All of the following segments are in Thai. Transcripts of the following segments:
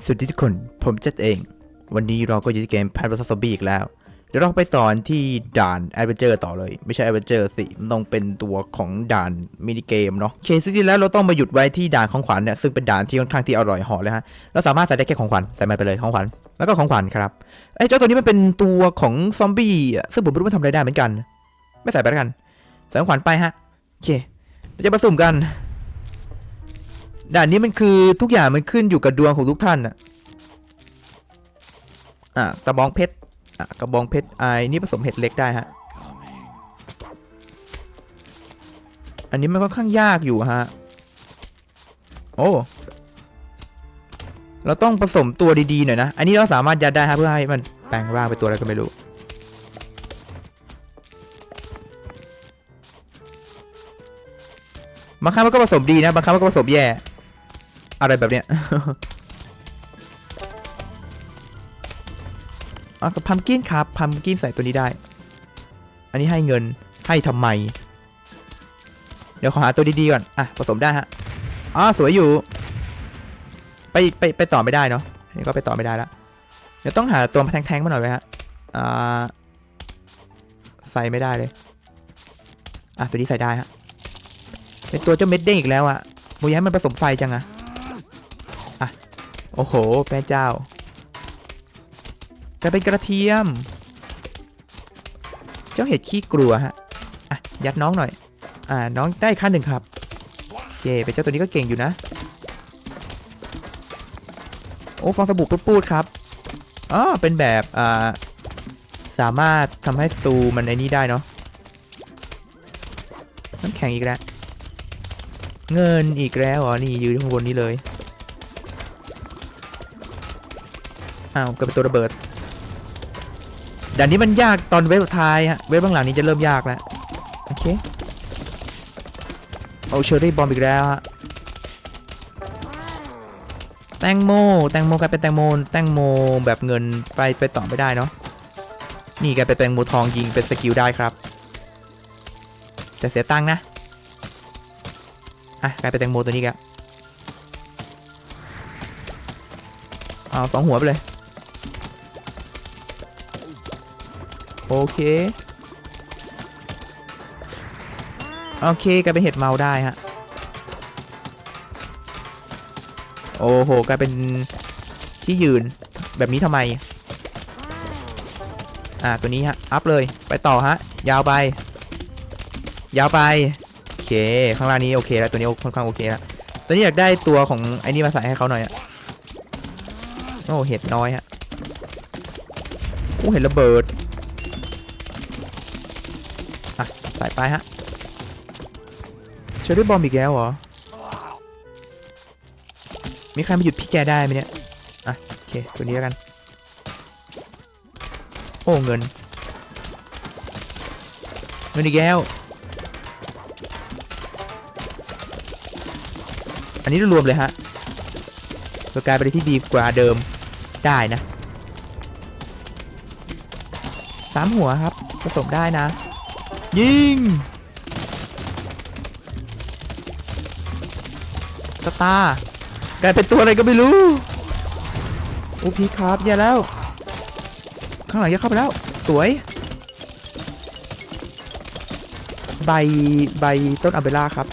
สวัสดีทุกคน ผมเจษเอง วันนี้เราก็อยู่ที่เกม p a t vs Zombie อีกแล้ว เดี๋ยวเราไปตอนที่ด่าน Adventure ต่อเลย ไม่ใช่ Adventure สิ มันต้องเป็นตัวของด่านมินิเกมเนาะเคสที่แล้วเราต้องมาหยุดไว้ที่ด่านของขวัญเนี่ย ซึ่งเป็นด่านที่ค่อนข้างที่อร่อยหอเลยฮะ เราสามารถใส่ได้แค่ของขวัญ ใส่มันไปเลยของขวัญ แล้วก็ของขวัญครับ ไอ้เจ้าตัวนี้มันเป็นตัวของซอมบี้ ซึ่งผมไม่รู้ว่าทำอะไรได้เหมือนกัน ไม่ใส่ไปแล้วกัน ใส่ของขวัญไปฮะ โอเค เราจะมาสุ่มกัน ด่านนี้มันคือทุกอย่างมันขึ้นอยู่กับดวงของทุกท่านอะอะกระบองเพชรอะกระบองเพชรไอ้นี่ผสมเห็ดเล็กได้ฮะอันนี้มันค่อนข้างยากอยู่ฮะโอ้เราต้องผสมตัวดีๆหน่อยนะ อันนี้เราสามารถยัดได้ฮะเพื่อให้มันแปลงร่างเป็นตัวอะไรก็ไม่รู้ บางครั้งมันก็ผสมดีนะ บางครั้งมันก็ผสมแย่ อะไรแบบเนี้ยอะกับพัมกินครับพัมกินใส่ตัวนี้ได้ อันนี้ให้เงินให้ทำไม เดี๋ยวขอหาตัวดีๆก่อน อะผสมได้ฮะอ๋อสวยอยู่ ไปไปไปต่อไม่ได้เนาะอันนี่ก็ไปต่อไม่ได้ละเดี๋ยวต้องหาตัวแทงๆมาหน่อยไหมฮะอ่าใส่ไม่ได้เลย อะตัวนี้ใส่ได้ฮะเป็นตัวเจ้าเม็ดเด้งอีกแล้วอะโมยให้มันผสมไฟจังอะ่ะ โอ้โห แม่เจ้าจะเป็นกระเทียม เจ้าเห็ดขี้กลัวฮะ อะ ยัดน้องหน่อย อ่า น้องได้ขั้นหนึ่งครับโอเคเป็นเจ้าตัวนี้ก็เก่งอยู่นะ โอ้ ฟองสบู่ปูดๆครับอ๋อเป็นแบบ อ่า สามารถทำให้สตูมันไอ้นี้ได้เนาะ น้ำแข็งอีกแล้ว เงินอีกแล้วเหรอนี่ยืนข้างบนนี้เลย อ้าวก็เป็นตัวระเบิดด่านนี้มันยากตอนเวฟสุดท้ายฮะ เวฟบางหลังนี้จะเริ่มยากแล้ว โอเค เอาเชอรี่บอมอีกแล้วฮะ แตงโม แตงโมกลายเป็นแตงโม แตงโมแบบเงินไปไปต่อไม่ได้เนาะ นี่กลายเป็นแตงโมทองยิงเป็นสกิลได้ครับ แต่เสียตังค์นะ อะกลายเป็นแตงโมตัวนี้กแล้วเอาสองหัวไปเลย โอเค โอเคกลายเป็นเห็ดเมาได้ฮะ โอ้โหกลายเป็นที่ยืนแบบนี้ทำไม อ่าตัวนี้ฮะ อัพเลย ไปต่อฮะ ยาวไป ยาวไป โอเค ข้างล่างนี้โอเคแล้ว ตัวนี้ค่อนข้างโอเคแล้ว ตัวนี้อยากได้ตัวของไอ้นี่มาใส่ให้เขาหน่อยอะโอ้เห็ดน้อยฮะโอ้เห็ดระเบิด อะใส่ไปฮะเชอรี่บอมอีกแล้วเหรอ มีใครมาหยุดพี่แกได้ไหมเนี่ย อะ โอเค ตัวนี้แล้วกัน โอ้เงิน เงินอีกแล้ว อันนี้รวมเลยฮะก็กลายเป็นที่ดีกว่าเดิมได้นะสามหัวครับผสมได้นะ ยิงสตาร์กลายเป็นตัวอะไรก็ไม่รู้โอ้พีครับอย่าแล้ว ข้างหลังอย่าเข้าไปแล้ว สวย ใบใบต้นอัเบล่าครับ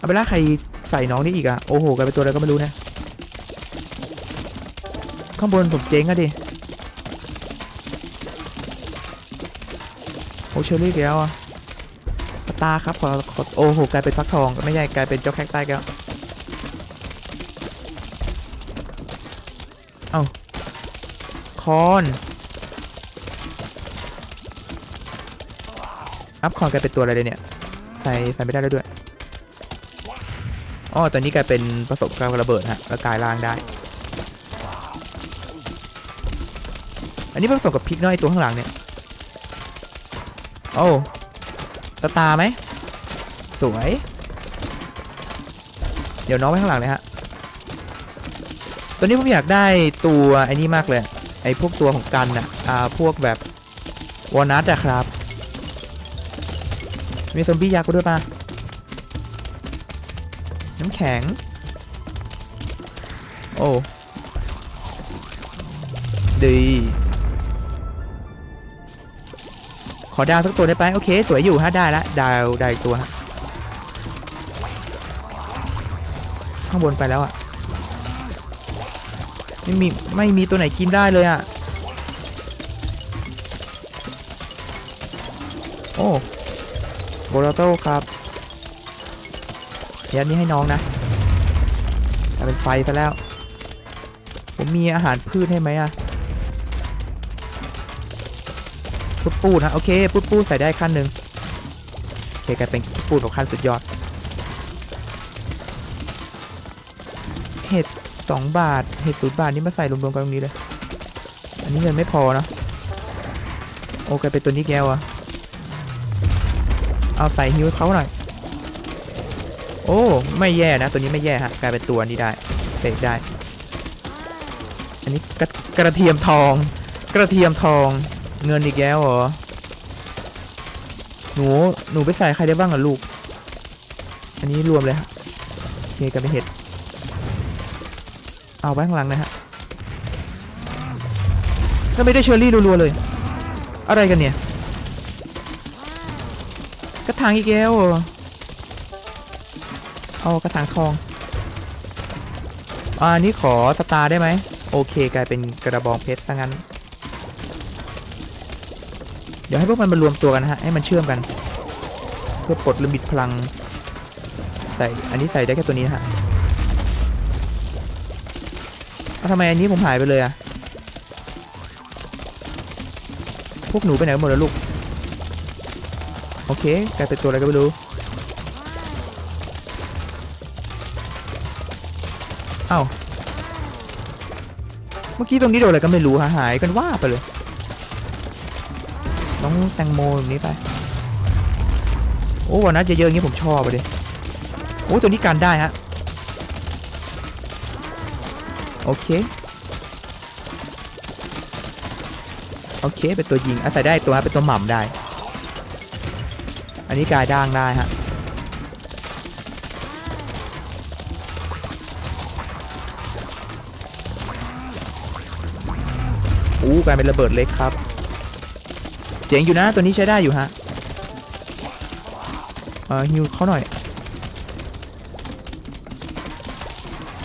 อัเบล่าใครใส่น้องนี่อีกอะโอ้โหกลายเป็นตัวอะไรก็ไม่รู้นะ ข้างบนผมเจ๊งอะดิ เชอรี่แก้วอะสตาร์ครับขอขอโอ้โหกลายเป็นฟักทองไม่ใช่กลายเป็นเจ้าแคคใต้แก้วเอ้าคอนอัพคอนกลายเป็นตัวอะไรเลยเนี่ย ใส่ใส่ไม่ได้แล้วด้วยอ๋อตอนนี้กลายเป็นประสบการณ์ระเบิดฮะแล้วกลายร่างได้ อันนี้ผสมกับพริกน้อยตัวข้างหลังเนี่ย อ้สตาร์ไหม สวย เดี๋ยวน้องไว้ข้างหลังเลยฮะ ตัวนี้ผมอยากได้ตัวไอ้นี่มากเลย ไอ้พวกตัวของกันอะอ่า พวกแบบวอนัทอะครับ มีซอมบี้ยักษ์ด้วยปะน้ำแข็ง โอ้ดี อดาวสักตัวได้ไหมโอเค สวยอยู่ฮะได้ละดาวได้ตัวฮะข้างบนไปแล้วอะไม่มีไม่มีตัวไหนกินได้เลยอะโอ้โบราโต้ครับยัดนี้ให้น้องนะแต่เป็นไฟซะแล้ว ผมมีอาหารพืชให้ไหมอะ ปูดปูดฮะโอเคปูดปูดใส่ได้ขั้นหนึ่งโอเคกลายเป็นปูดของขั้นสุดยอด เห็ดสองบาท เห็ดศูนย์บาทนี่มาใส่รวมๆกันตรงนี้เลย อันนี้เงินไม่พอเนะโอ้กลายเป็นตัวนี้แก้วอะเอาใส่ฮิวเขาหน่อย โอ้ ไม่แย่นะ ตัวนี้ไม่แย่ฮะ กลายเป็นตัวนี้ได้เสกได้ อันนี้กระกระเทียมทอง กระเทียมทอง เงินอีกแล้วเหรอ หนู หนูไปใส่ใครได้บ้างอะลูก อันนี้รวมเลยฮะโอเคกลายเป็นเห็ด เอาไว้ข้างหลังนะฮะก็ไม่ได้เชอร์รี่รัวๆเลย อะไรกันเนี่ย กระถางอีกแล้วเหรอเอากระถางทอง อ่านี่ขอสตาร์ได้ไหม โอเค กลายเป็นกระบองเพชรซะงั้น เดี๋ยวให้พวกมันมารวมตัวกันนะฮะให้มันเชื่อมกัน เพื่อปลดลิมิตพลังใส่อันนี้ใส่ได้แค่ตัวนี้นะฮะเอาทำไมอันนี้ผมหายไปเลยอะพวกหนูไปไหนหมดแล้วลูก โอเคกลายเป็นตัวอะไรก็ไม่รู้ เอ้า เมื่อกี้ตรงนี้โดนอะไรก็ไม่รู้หาหายกันว่าไปเลย แตงโมแบบนี้ไป โอ้วันนั้นเยอะอย่างนี้ผมชอบไปเลยโอ้ตัวนี้การได้ฮะ โอเค โอเค เป็นตัวยิงอาศัยได้ตัวฮะเป็นตัวหม่ำได้ อันนี้กายด่างได้ฮะอู้กลายเป็นระเบิดเล็กครับ เจ๋งอยู่นะ ตัวนี้ใช้ได้อยู่ฮะ เออฮิวเขาหน่อย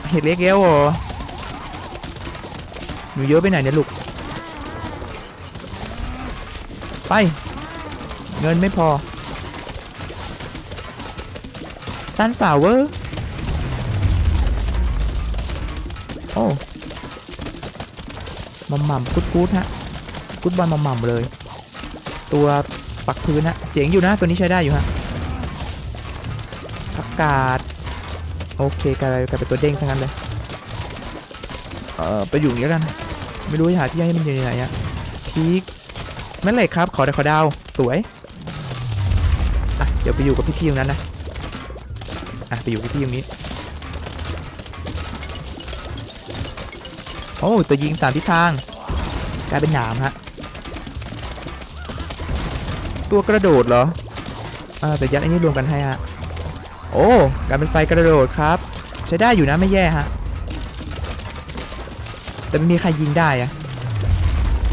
เห็ดเล็กแล้วหนูเยอะไปไหนเนี่ยลูก ไป เงินไม่พอซันฟลาวเวอร์ โอ้มัมมัมกุดกูดฮะกุดบอลมัมมัมเลย ตัวปักพื้นฮะ เจ๋งอยู่นะ ตัวนี้ใช้ได้อยู่ฮะอากาศ โอเคกลายกลายเป็นตัวเด้งทั้งนั้นเลย เออไปอยู่อย่างนี้กัน ไม่รู้จะหาที่ให้มันอยู่ไหนอะพีคนั่นเลยครับ ขอดาวขอดาว สวย อะ เดี๋ยวไปอยู่กับพี่ๆตรงนั้นนะ อะ ไปอยู่กับพี่ๆตรงนี้ โอ้ ตัวยิงสามทิศทาง กลายเป็นหนามฮะ ตัวกระโดดเหรออ่าแต่ยัดอันนี้รวมกันให้ฮะ โอ้กลายเป็นไฟกระโดดครับ ใช้ได้อยู่นะไม่แย่ฮะ แต่ไม่มีใครยิงได้อะ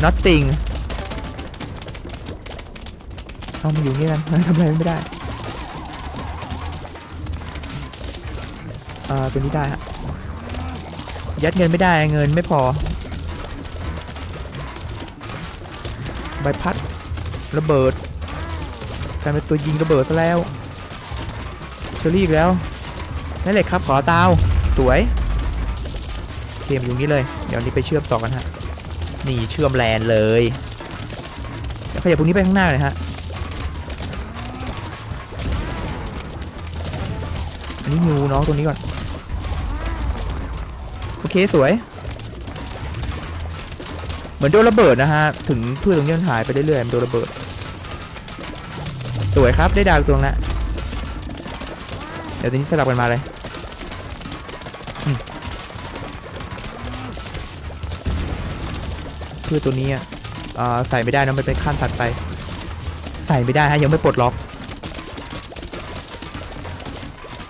nothing เอามาอยู่นี่กันทำอะไรไม่ได้เอ่อตัวนี้ได้ฮะ ยัดเงินไม่ได้เงินไม่พอ ใบพัดระเบิด กลายเป็นตัวยิงระเบิดซะแล้วเชอรี่อีกแล้วนั่นเลยครับขอตาวสวยเกมอยู่นี้เลย เดี๋ยวนี้ไปเชื่อมต่อกันฮะนี่เชื่อมแลนเลยขยับพวกนี้ไปข้างหน้าเลยฮะอันนี้งูน้องตัวนี้ก่อน โอเคสวย เหมือนโดนระเบิดนะฮะ ถึงพืชตรงนี้มันหายไปเรื่อยๆมันโดนระเบิด สวยครับได้ดาวตัวแล้วเดี๋ยวตอนนี้สลับกันมาเลยพืชตัวนี้อะใส่ไม่ได้นะมันเป็นขั้นถัดไป ใส่ไม่ได้ฮะยังไม่ปลดล็อก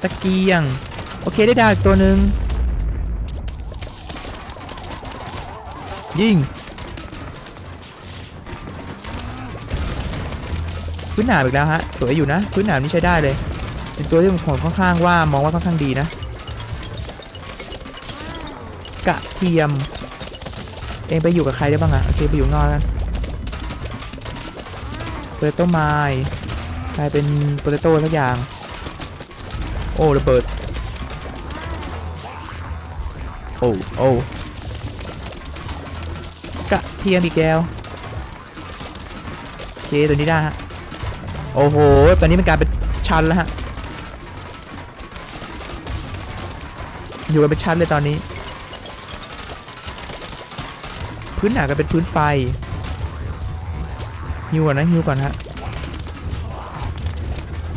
ตะเกียง โอเคได้ดาวอีกตัวหนึ่งยิง พื้นหนามอีกแล้วฮะสวยอยู่นะ พื้นหนามนี่ใช้ได้เลย เป็นตัวที่ผมค่อนข้างว่ามองว่าค่อนข้างดีนะ กระเทียม เองไปอยู่กับใครได้บ้างอะโอเคไปอยู่นอกกันโปเตโต้ไม้กลายเป็นโปเตโต้สักอย่าง โอ้ระเบิด โอ้โอ้กระเทียมอีกแล้วโอเคตัวนี้ได้ฮะ โอ้โห ตอนนี้มันกลายเป็นชั้นแล้วฮะ อยู่กันเป็นชั้นเลยตอนนี้ พื้นหนาก็เป็นพื้นไฟฮิวก่อนนะฮิวก่อนฮะ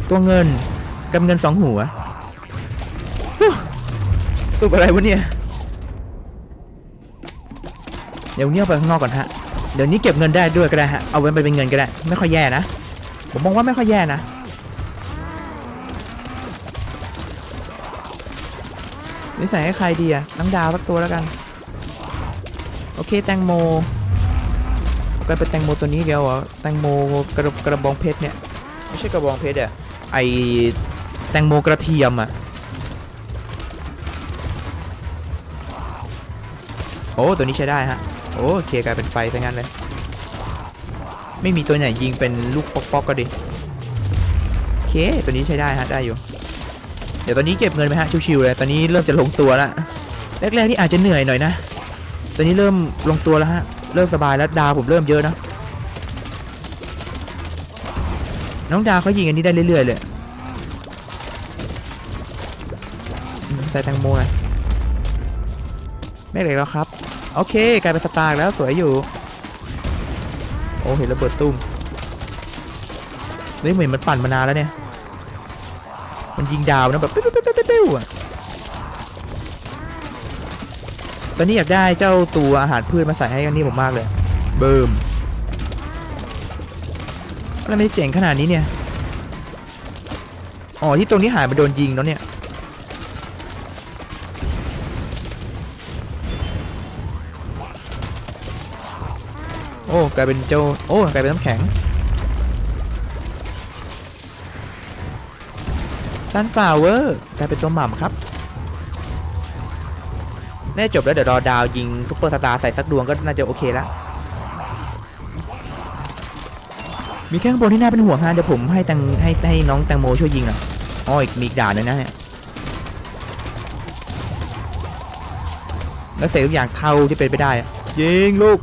ตัวเงินกับเงินสองหัวสุกอะไรวะเนี่ย เดี๋ยวเนี้เอาไปข้างนอกก่อนฮะ เดี๋ยวนี้เก็บเงินได้ด้วยก็ได้ฮะ เอาไว้ไปเป็นเงินก็ได้ ไม่ค่อยแย่นะ ผมมองว่าไม่ค่อยแย่นะ นิสัยให้ใครดีอะน้องดาวสักตัวแล้วกัน โอเคแตงโมก็เป็นแตงโมตัวนี้เดียวเหรอแตงโมกระกระบองเพชรเนี่ย ไม่ใช่กระบองเพชรอะไอแตงโมกระเทียมอะโอ้ ตัวนี้ใช้ได้ฮะ โอเคกลายเป็นไฟซะงั้นเลย ไม่มีตัวไหนยิงเป็นลูกป๊อกๆก็ดีโอเคตัวนี้ใช้ได้ฮะได้อยู่ เดี๋ยวตอนนี้เก็บเงินไปฮะชิวๆเลยตอนนี้เริ่มจะลงตัวแล้วแรกๆที่อาจจะเหนื่อยหน่อยนะตอนนี้เริ่มลงตัวแล้วฮะเริ่มสบายแล้วดาวผมเริ่มเยอะนะน้องดาวเขายิงอันนี้ได้เรื่อยๆเลยใส่แตงโมหน่อยไม่เลยแล้วครับ โอเค กลายเป็นสตาร์แล้วสวยอยู่ อ้เห็นระเบิดตุ้มนี่เหมือนมันปั่นมานานแล้วเนี่ย มันยิงดาวนะแบบปิ้วปิ้วปิ้วปิ้วปิ้วอะตอนนี้อยากได้เจ้าตัวอาหารพืชมาใส่ให้อันนี้ผมมากเลย เบิ่มอะไรไม่เจ๋งขนาดนี้เนี่ย อ๋อที่ตรงนี้หายมาโดนยิงเนาะเนี่ย อ้กลายเป็นเจ้าโอ้กลายเป็นน้ำแข็งซันฟลาวเวอร์กลายเป็นตัวหม่ำครับน่าจบแล้วเดี๋ยวรอดาวยิงซุปเปอร์สตาร์ใส่สักดวงก็น่าจะโอเคแล้วมีแค่ข้างบนที่น่าเป็นห่วงฮะเดี๋ยวผมให้แตังให้ให้น้องแตงโมช่วยยิงหน่อยอ๋ออีกมีกด่านนึงนะเนี่ยแล้วเสร็จทุกอย่างเท่าที่เป็นไปได้ยิงลูก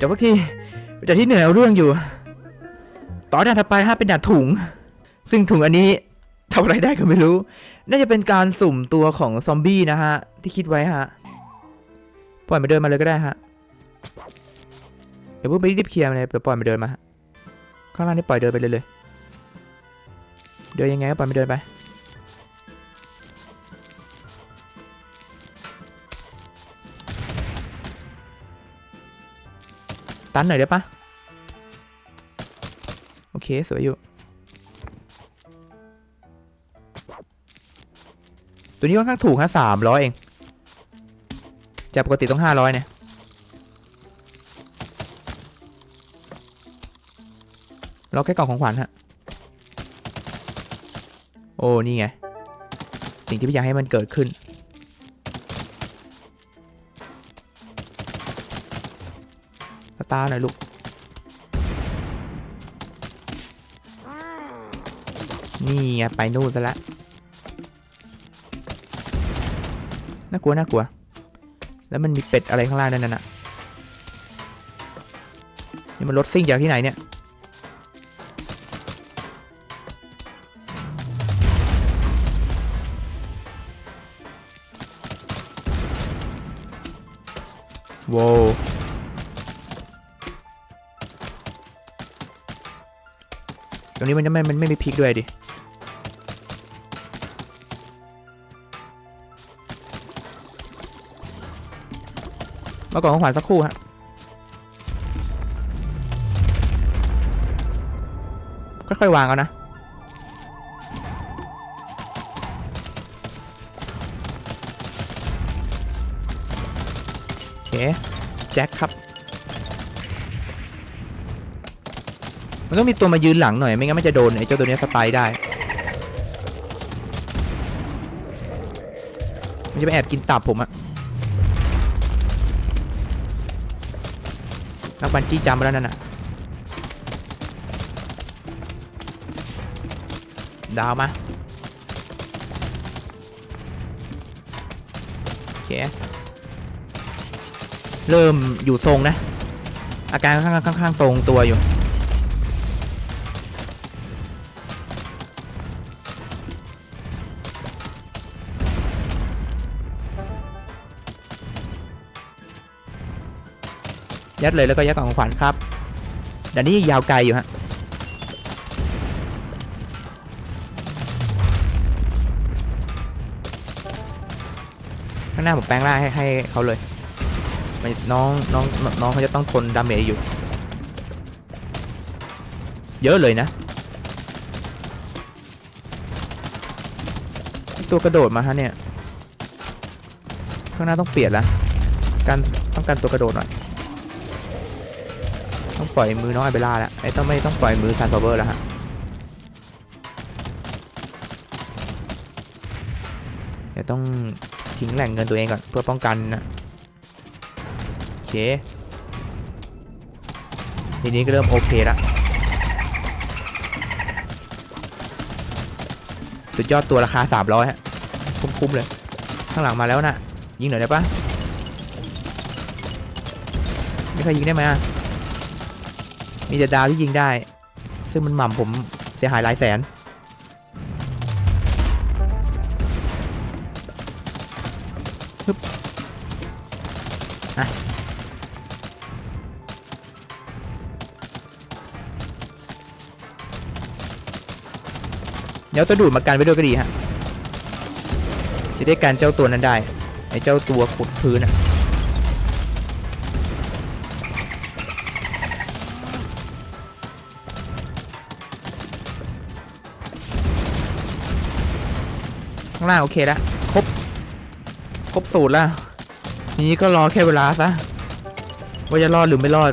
จบสักทีแต่ที่เหนื่อยเอาเรื่องอยู่ ต่อด่านถัดไปฮะเป็นด่านถุง ซึ่งถุงอันนี้ทำอะไรได้ก็ไม่รู้ น่าจะเป็นการสุ่มตัวของซอมบี้นะฮะ ที่คิดไว้ฮะ ปล่อยมาเดินมาเลยก็ได้ฮะ เดี๋ยวพวกไปรีบเคลียร์มาเลยเดี๋ยวปล่อยมาเดินมา ข้างล่างนี่ปล่อยเดินไปเลยเลย เดินยังไงก็ปล่อยมาเดินไป ตันหน่อยได้ปะโอเค สวยอยู่ ตัวนี้ค่อนข้างถูกฮะสามร้อยเอง จากปกติต้องห้าร้อยเนี่ยเราแค่กล่องของขวัญฮะ โอ้ นี่ไง สิ่งที่พี่อยากให้มันเกิดขึ้น ตาหน่อยลูก นี่ไปนู่นซะละน่ากลัวน่ากลัว แล้วมันมีเป็ดอะไรข้างล่างนั่นน่ะนี่มันรถซิ่งจากที่ไหนเนี่ยว้าว รงนี้มันจะไม่มันไม่มีพริกด้วยดิมาก่อนของขวาญสักครู่ฮะค่อยๆวางเอานะโอเคแจ็คครับ มันต้องมีตัวมายืนหลังหน่อย ไม่งั้นมันจะโดนไอ้เจ้าตัวเนี้ยสไตล์ได้ มันจะไปแอบกินตับผมอะนักบันจี้จำมาแล้วนั่นน่ะดาวมาโอเคเริ่มอยู่ทรงนะ อาการค่อนข้างค่อนข้างทรงตัวอยู่ ยัดเลยแล้วก็ยัดกล่องของขวัญครับเดี๋ยวนี้ยาวไกลอยู่ฮะข้างหน้าผมแปลงร่างให้ให้เขาเลยน้องน้องน้องเขาจะต้องทนดาเมจอยู่ เยอะเลยนะ ตัวกระโดดมาฮะเนี่ย ข้างหน้าต้องเปลี่ยนละการต้องการตัวกระโดดหน่อย ปล่อยมือน้องไอเบล่าแล้วไอต้องไม่ต้องปล่อยมือซันฟอเวอร์แล้วฮะเดี๋ยวต้องทิ้งแหล่งเงินตัวเองก่อนเพื่อป้องกันนะโอเคทีนี้ก็เริ่มโอเคล้วสุดยอดตัวราคา 300 ฮะ คุ้มๆเลย ข้างหลังมาแล้วนะยิงหน่อยได้ปะไม่เคยยิงได้ไหมอะ มีแต่ดาวที่ยิงได้ ซึ่งมันหม่ำผมเสียหายหลายแสนเดี๋ยวตัวดูดมากันไว้ด้วยก็ดีฮะ จะได้การเจ้าตัวนั้นได้ไอ้เจ้าตัวขุดพื้นอะางล่างโอเคแล้วครบ ครบสูตรแล้ว นี้ก็รอแค่เวลาซะ ว่าจะรอดหรือไม่รอด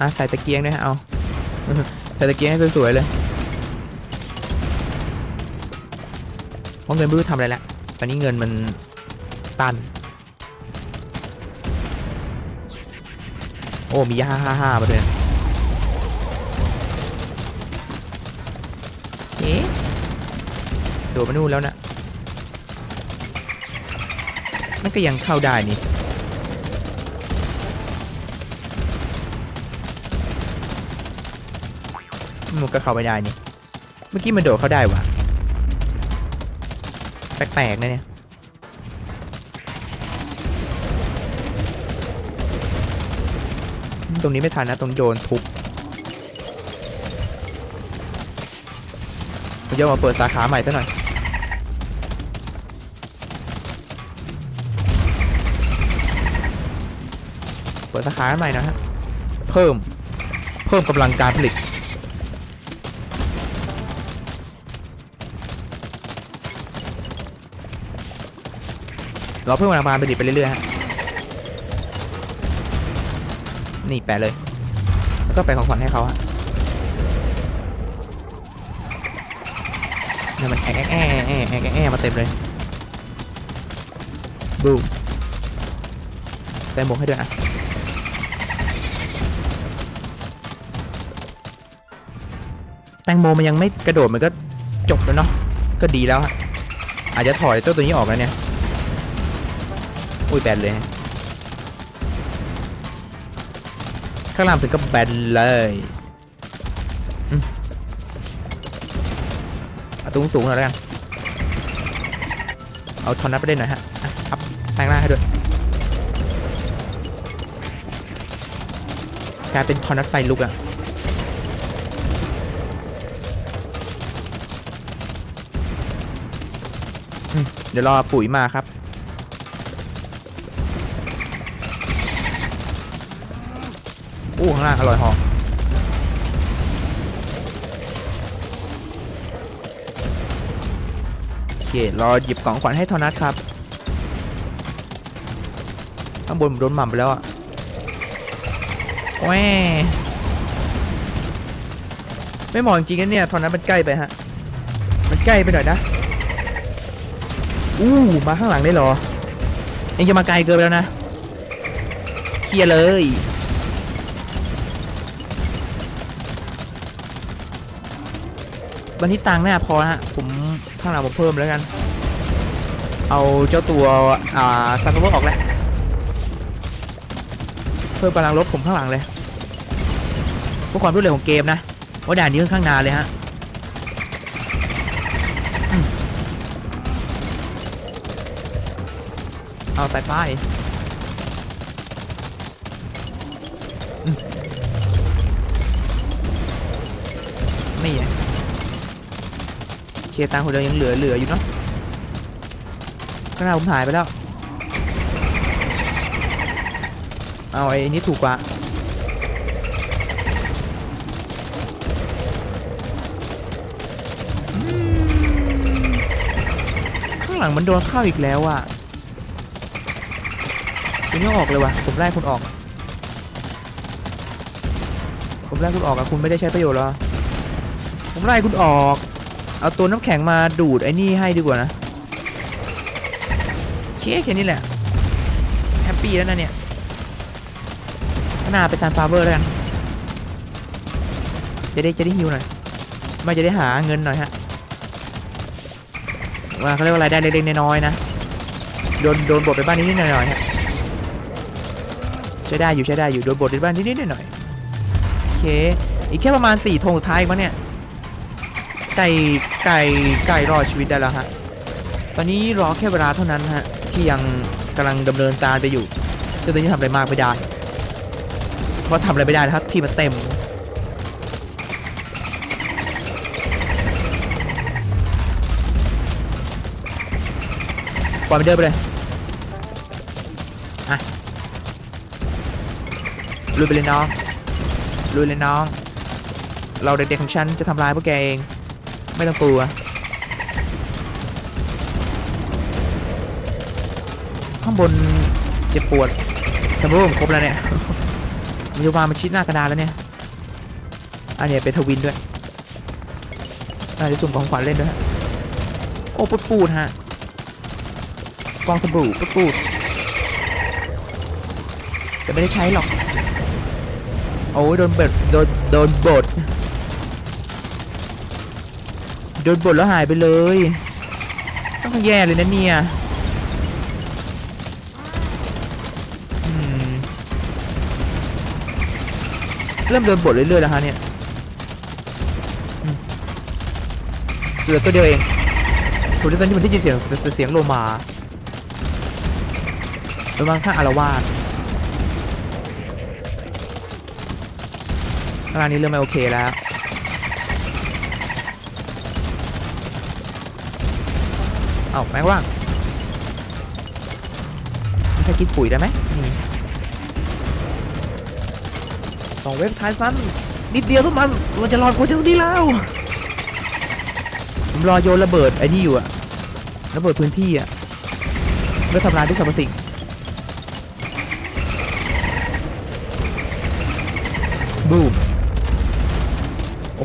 อะใส่ตะเกียงด้วยฮะเอาใส่ตะเกียงให้สวยๆเลยเพราะเงินไม่รู้ทำอะไรแล้วตอนนี้เงินมันตัน โอ้มีห้าห้าห้ามาด้วย โดดมานู่นแล้วนะมันก็ยังเข้าได้นี่มันก็เข้าไม่ได้นี่เมื่อกี้มันโดดเข้าได้วะแปลกๆนะเนี่ยตรงนี้ไม่ทันนะตรงโยนทุบผมจะมาเปิดสาขาใหม่ซะหน่อย เปิดสาขาใหม่นะฮะ เพิ่ม เพิ่มกำลังการผลิต เราเพิ่มพลังงานผลิตไปเรื่อยๆฮะ นี่แปะเลย แล้วก็แปะของขวัญให้เขาฮะเนี่ยมันแอะแอะแอะแอะแอะแอะแอะมาเต็มเลยบูมใส่หมวกให้ด้วยอะ แตงโมมันยังไม่กระโดดมันก็จบแล้วเนาะก็ดีแล้วฮะอาจจะถอยเจ้าตัวนี้ออกแล้วเนี่ยอุ้ยแบนเลยข้างล่างถึงก็แบนเลยอืมเอาตุ้งสูงหน่อยแล้วกันเอาทอนนับไปเล่นหน่อยฮะอะอัพแปลงร่างให้ด้วยกลายเป็นทอนนัดไฟลุกอะอืม เดี๋ยวรอปุ๋ยมาครับ อู้ข้างล่างอร่อยหอมเครอหยิบกล่องขวัญให้ทอนัทครับข้างบนโดนหม่ำไปแล้วอะแหวไม่เหมองจริงๆนะเนี่ยทอนัทมันใกล้ไปฮะ มันใกล้ไปหน่อยนะ อู้มาข้างหลังได้เหรอเองจะมาไกลเกินไปแล้วนะเคลียร์เลยวันนี้ตังค์น่าพอฮะผมข้างหลังผมเพิ่มแล้วกัน เอาเจ้าตัวอ่าซันเวอร์ออกแล้วเพิ่มกำลังลบผมข้างหลังเลยเพื่อความรวดเร็วของเกมนะว่าด่านนี้ค่อนข้างนานเลยฮะ เอาสายไฟอืมนี่ไงเคตังค์คนเดียวยังเหลือเหลืออยู่เนาะข้างหน้าผมหายไปแล้ว เอาไอ้นี้ถูกกว่าข้างหลังมันโดนเข้าอีกแล้วอะ คุณไม่ออกเลยว่ะ ผมไล่คุณออก ผมไล่คุณออกอะคุณไม่ได้ใช้ประโยชน์หรอ ผมไล่คุณออก เอาตัวน้ำแข็งมาดูดไอ้นี่ให้ดีกว่านะเคแค่นี้แหละ แฮปปี้แล้วนะเนี่ยข้างหน้าไปซานฟาเวอร์แล้วกัน จะได้จะได้ฮิวหน่อยไมาจะได้หาเงินหน่อยฮะว่าเขาเรียกว่าอะไรายได้เล็กๆน้อยๆนะ โดนโดนบทไปบ้านนี้นิดหน่อยๆฮะ ช้ได้อยู่ใช้ได้อยู่โดนบทไปบ้านนิดๆหน่อยๆโอเค อีกแค่ประมาณ4ี่ธงสุดท้ายมั้งเนี่ยไก่ไก่ไก่รอดชีวิตได้แล้วฮะตอนนี้รอแค่เวลาเท่านั้นฮะที่ยังกำลังดำเนินการไปอยู่ซึ่งตอนนี้ทำอะไรมากไม่ได้เพราะทำอะไรไม่ได้นะครับที่มันเต็มปล่อยมันเดินไปเลย ลุยไปเลยน้องลุยเลยน้อง เราเด็กๆของฉันจะทำร้ายพวกแกเอง ไม่ต้องกลัวข้างบนเจ็บปวดสมมติผมครบแล้วเนี่ยมีวามาชิดหน้ากระดานแล้วเนี่ย อันนี้เป็นทวินด้วยอาจจะสุ่มของขวัญเล่นด้วยฮะโอ้ปุดปูดฮะฟองสบู่ปุดปูดแต่ไม่ได้ใช้หรอก โอ้ยโดนเบิดโดนโดนบดโดนบดแล้วหายไปเลย ต้องแย่เลยนะเนี่ยเริ่มโดนบดเรื่อยๆแล้วฮะเนี่ยเหลือตัวเดียวเองคุณตอนที่มันได้ยินเสียงเสียงโลมาระวังข้างอารวาส ร้านนี้เริ่มไม่โอเคแล้วเอ้าแมงว่างไม่ใช่กินปุ๋ยได้ไหมนี่สองเว็บท้ายสั้นนิดเดียวเท่านั้นเราจะรอดคนจะตรงนี้แล้วผมรอโยนระเบิดไอ้นี่อยู่อะระเบิดพื้นที่อะเพื่อทำลายทุกสรรพสิ่งบูม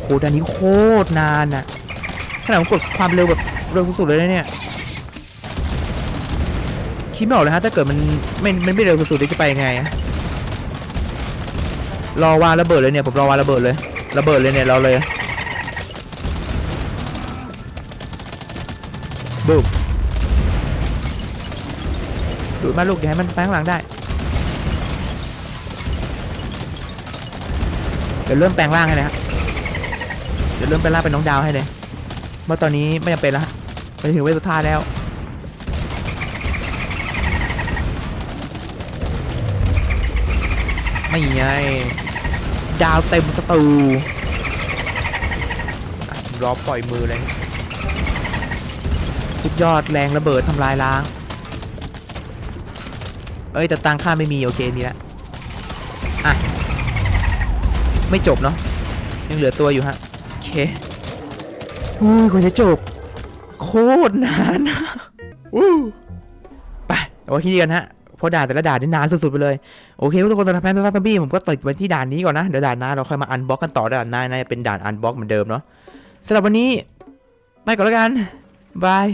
หด่านนี้โคตรนานอะขนาดผมกดความเร็วแบบเร็วสุดๆเลยนะเนี่ยคิดไม่ออกเลยฮะถ้าเกิดมันไม่มันไม่เร็วสุดๆจะไปยังไงอะรอวาระเบิดเลยเนี่ยผมรอวาระเบิดเลยระเบิดเลยเนี่ยเราเลยบูมดูดมาลูกอย่าให้มันไปข้างหลังได้เดี๋ยวเริ่มแปลงร่างให้เลยฮะ เดี๋ยวเริ่มแปล่าเป็นน้องดาวให้เลยเมื่อตอนนี้ไม่จำเป็นแล้วไปถึงเวทสุดท้ายแล้วไม่ไงดาวเต็มสตูรอปล่อยมือเลยสุดยอดแรงระเบิดทำลายล้าง เอ้ยแต่ตังค่าไม่มีโอเคมีแล้วอะ ไม่จบเนาะยังเหลือตัวอยู่ฮะ เคอุ้ยกว่าจะจบ โคโคตรนานนะวู้ไปเอาไว้ที่นี่กันฮะเพราะด่านแต่ละด่านนี่นานสุดๆไปเลย โอเคทุกคนสำหรับแพนซัสบี้ผมก็ติดไว้ที่ด่านนี้ก่อนนะ เดี๋ยวด่านหน้าเราค่อยมาอันบ็อกกันต่อด่านหน้าน่าจะเป็นด่านอันบ็อกเหมือนเดิมเนาะสำหรับวันนี้ไปก่อนแล้วกันบาย